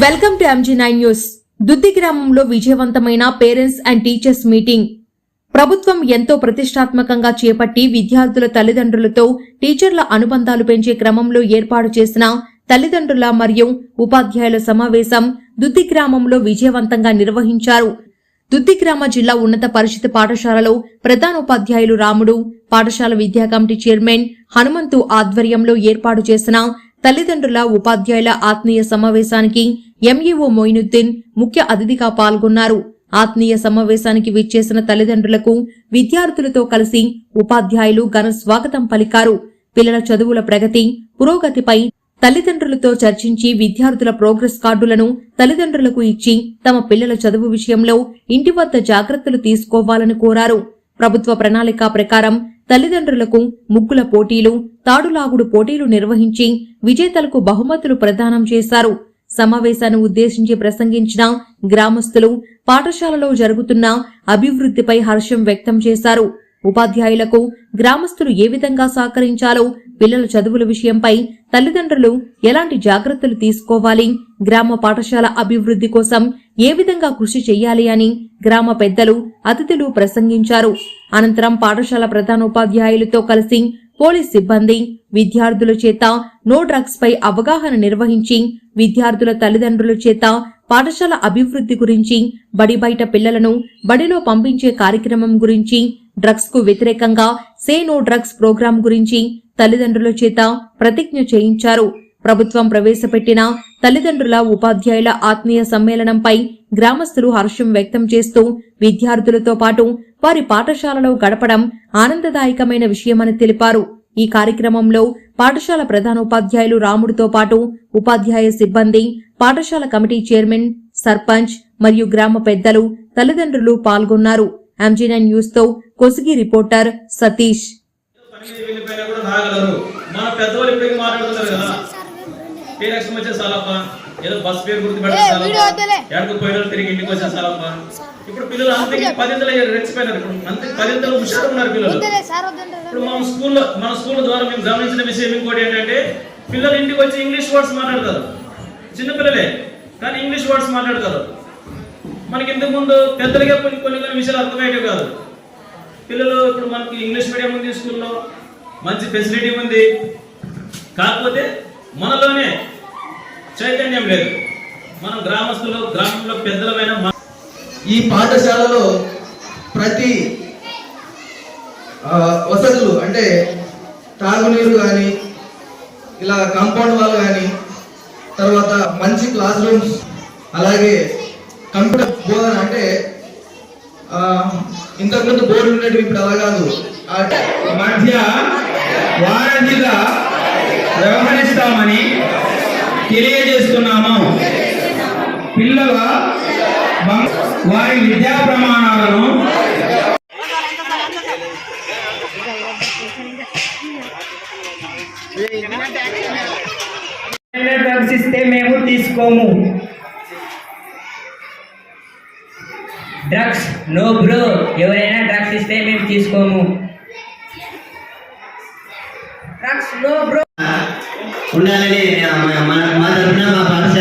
Welcome to MG nine news Duddi గ్రామంలో విజయవంతమైన parents and teachers meeting. ప్రభుత్వం ఎంతో ప్రతిష్టాత్మకంగా చేపట్టి విద్యార్థుల తల్లిదండ్రులతో టీచర్ల అనుబంధాలు పెంచే క్రమంలో ఏర్పాటు చేసిన తల్లిదండ్రుల మరియు ఉపాధ్యాయుల సమావేశం దుద్ది గ్రామంలో విజయవంతంగా నిర్వహించారు. దుద్దిగ్రామ జిల్లా ఉన్నత పరిషత్ పాఠశాలలో ప్రధానోపాధ్యాయులు రాముడు పాఠశాల విద్యా కమిటీ చైర్మన్ హనుమంతు ఆధ్వర్యంలో ఏర్పాటు చేసిన తల్లిదండ్రుల ఉపాధ్యాయుల ఆత్మీయ సమావేశానికి ఎంఈఓ మొయినుద్దీన్ ముఖ్య అతిథిగా పాల్గొన్నారు. ఆత్మీయ సమావేశానికి విచ్చేసిన తల్లిదండ్రులకు విద్యార్థులతో కలిసి ఉపాధ్యాయులు ఘన స్వాగతం పలికారు. పిల్లల చదువుల ప్రగతి పురోగతిపై తల్లిదండ్రులతో చర్చించి విద్యార్థుల ప్రోగ్రెస్ కార్డులను తల్లిదండ్రులకు ఇచ్చి తమ పిల్లల చదువు విషయంలో ఇంటి వద్ద జాగ్రత్తలు తీసుకోవాలని కోరారు. ప్రభుత్వ ప్రణాళిక ప్రకారం తల్లిదండ్రులకు ముగ్గుల పోటీలు తాడులాగుడు పోటీలు నిర్వహించి విజేతలకు బహుమతులు ప్రదానం చేశారు. సమావేశాన్ని ఉద్దేశించి ప్రసంగించిన గ్రామస్తులు పాఠశాలలో జరుగుతున్న అభివృద్ధిపై హర్షం వ్యక్తం చేశారు. ఉపాధ్యాయులకు గ్రామస్తులు ఏ విధంగా సహకరించాలో పిల్లల చదువుల విషయంపై తల్లిదండ్రులు ఎలాంటి జాగ్రత్తలు తీసుకోవాలి గ్రామ పాఠశాల అభివృద్ధి కోసం ఏ విధంగా కృషి చేయాలి అని గ్రామ పెద్దలు అతిథులు ప్రసంగించారు. అనంతరం పాఠశాల ప్రధానోపాధ్యాయులతో కలిసి పోలీస్ సిబ్బంది విద్యార్థుల చేత నో డ్రగ్స్ పై అవగాహన నిర్వహించి విద్యార్థుల తల్లిదండ్రుల చేత పాఠశాల అభివృద్ధి గురించి బడి బయట పిల్లలను బడిలో పంపించే కార్యక్రమం గురించి డ్రగ్స్కు వ్యతిరేకంగా సే నో డ్రగ్స్ ప్రోగ్రాం గురించి తల్లిదండ్రుల చేత ప్రతిజ్ఞ చేయించారు. ప్రభుత్వం ప్రవేశపెట్టిన తల్లిదండ్రుల ఉపాధ్యాయుల ఆత్మీయ సమ్మేళనంపై గ్రామస్తులు హర్షం వ్యక్తం చేస్తూ విద్యార్థులతో పాటు వారి పాఠశాలలో గడపడం ఆనందదాయకమైన విషయమని తెలిపారు. ఈ కార్యక్రమంలో పాఠశాల ప్రధానోపాధ్యాయులు రాముడితో పాటు ఉపాధ్యాయ సిబ్బంది పాఠశాల కమిటీ చైర్మన్ సర్పంచ్ మరియు గ్రామ పెద్దలు తల్లిదండ్రులు పాల్గొన్నారు. ఎంజీనైన్ న్యూస్తో కొసిగి రిపోర్టర్ సతీష్. మన పెద్దవాళ్ళు ఇప్పటికీ మాట్లాడుతున్నారు కదా. పేరు వచ్చే సాలప్ప. ఏదో బస్ పేరు గుర్తు ఎక్కడికి పోయిన తిరిగి ఇంటికి వచ్చే సాలప్ప ఇప్పుడు పిల్లలు అంతకి పదింతలు రెచ్చిపోయినారు. ఇప్పుడు అంత పదింతలు హుషారు ఉన్నారు పిల్లలు. ఇప్పుడు మన స్కూల్లో మన స్కూల్ ద్వారా మేము గమనించిన విషయం ఇంకోటి ఏంటంటే పిల్లలు ఇంటికి వచ్చి ఇంగ్లీష్ వర్డ్స్ మాట్లాడతారు. చిన్న పిల్లలే కానీ ఇంగ్లీష్ వర్డ్స్ మాట్లాడతారు. మనకి ఇంతకు ముందు పెద్దలుగా కొన్ని కొన్ని కొన్ని విషయాలు అర్థమయ్యేవి కాదు. పిల్లలు ఇప్పుడు మనకి ఇంగ్లీష్ మీడియం ఉంది స్కూల్లో మంచి ఫెసిలిటీ ఉంది. కాకపోతే మనలోనే చైతన్యం లేదు. మనం గ్రామస్తులు గ్రామంలో పెద్దలమైన ఈ పాఠశాలలో ప్రతి వసతులు అంటే తాగునీరు కానీ ఇలా కాంపౌండ్ వాల్ కానీ తర్వాత మంచి క్లాస్ రూమ్స్ అలాగే కంప్యూటర్ బోధన అంటే ఇంతకుముందు బోర్డు ఉండేవి ఇప్పుడు అలా కాదు. మధ్య వారంటీగా వ్యవహరిస్తామని తెలియజేస్తున్నాము. పిల్లల వారి విద్యా ప్రమాణాలను డ్రగ్స్ ఇస్తే మేము తీసుకోము. డ్రగ్స్ నో బ్రో ఎవరైనా డ్రగ్స్ ఇస్తే మేము తీసుకోము. Drugs no bro. ఉండాలని మా తరఫున మా